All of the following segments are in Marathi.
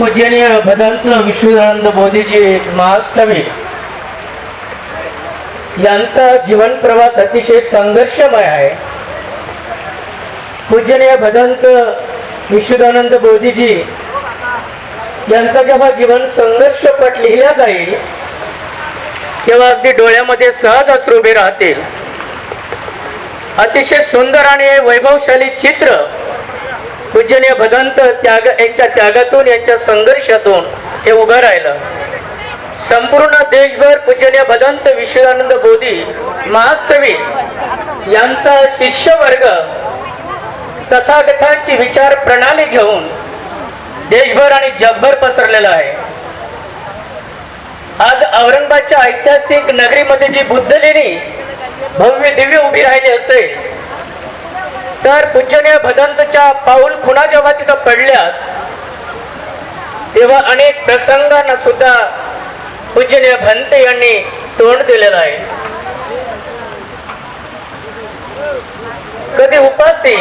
पूजनीय भदंत विश्वदानंद मोदीजी महास्तवी. यांचा जीवन प्रवास अतिशय संघर्षमय आहे. पूजनीय भदंत विश्वदानंद बोधीजी यांचा जेव्हा जीवन संघर्षपट लिहिला जाईल तेव्हा अगदी डोळ्यामध्ये सहज अश्रू राहतील. अतिशय सुंदर आणि वैभवशाली चित्र पूजनीय भदंत त्याग यांच्या त्यागातून यांच्या संघर्षातून हे उभं राहिलं. संपूर्ण देशभर पूजनीय भदंत विश्वानंद बोधी महास्तवी यांचा शिष्य वर्ग तथागतांची विचार प्रणाली घेऊन देशभर आणि जगभर पसरलेला आहे. आज औरंगाबादच्या ऐतिहासिक नगरीमध्ये जी बुद्धलेणी भव्य दिव्य उभी राहिली असेल तर पूजनीय भदंतच्या पाऊल खुणा जेव्हा तिथं पडल्यात तेव्हा अनेक प्रसंगांना सुद्धा पूजनीय भंत यांनी तोंड दिलेलं आहे. कधी उपासी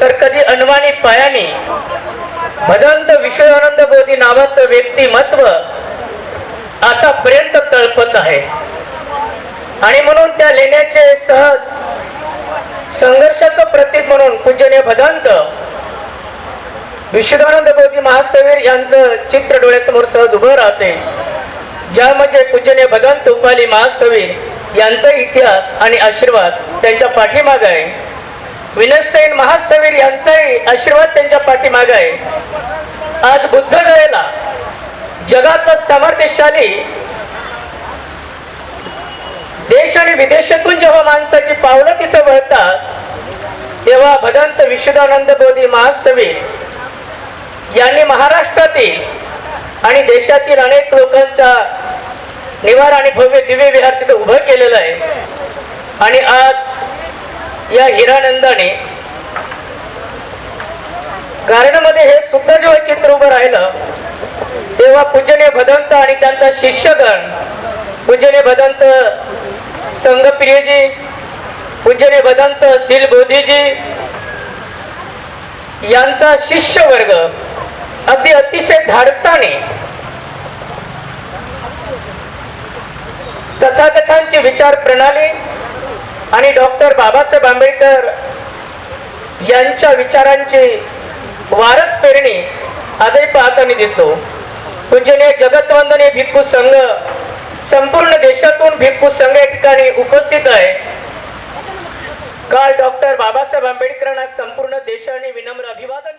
तर कधी अनवाणी पायानी भदंत विश्वानंद बोधी नावाचं व्यक्तिमत्व आतापर्यंत तळपत आहे. आणि म्हणून त्या लेण्याचे सहज संघर्षाचं प्रतीक म्हणून पूजनीय भदंत विश्वदानंद बोधी महास्तवीर यांचं चित्र डोळ्यासमोर सहज उभं राहते. ज्यामध्ये पूजनीय भदंत उपाली महास्तवीर यांचा इतिहास आणि आशीर्वाद त्यांच्या पाठीमाग आहे. विनसेन महास्तवीर यांचाही आशीर्वाद त्यांच्या पाठीमाग आहे. आज बुद्ध गयेला जगात सामर्थ्यशाली देश आणि विदेशातून जेव्हा माणसाची पावलं तिथं वळतात तेव्हा भदंत विश्वदानंद बोधी महास्तवी यांनी महाराष्ट्रातील आणि देशातील अनेक लोकांचा निवार आणि भव्य दिव्य विहार तिथं उभं केलेलं आहे. आणि आज या हिरानंदाने गार्डनमध्ये हे सुद्धा जेव्हा चित्र उभं राहिलं तेव्हा पूजनीय भदंत आणि त्यांचा शिष्यगण पूजनीय भदंत संघप्रियजी पूजनीय भदंत सील बोधीजी यांचा शिष्य वर्ग अगदी अतिशय धाडसाने तथाकथांची विचार प्रणाली आणि डॉक्टर बाबासाहेब आंबेडकर यांच्या विचारांची वारस पेरणी आजही पाहताना दिसतो. पूजनीय जगतवंदने भिक्खू संघ संपूर्ण देशातून भिक्खू संघ या ठिकाणी उपस्थित आहे. काल डॉक्टर बाबासाहेब आंबेडकरांना संपूर्ण देशाने विनम्र अभिवादन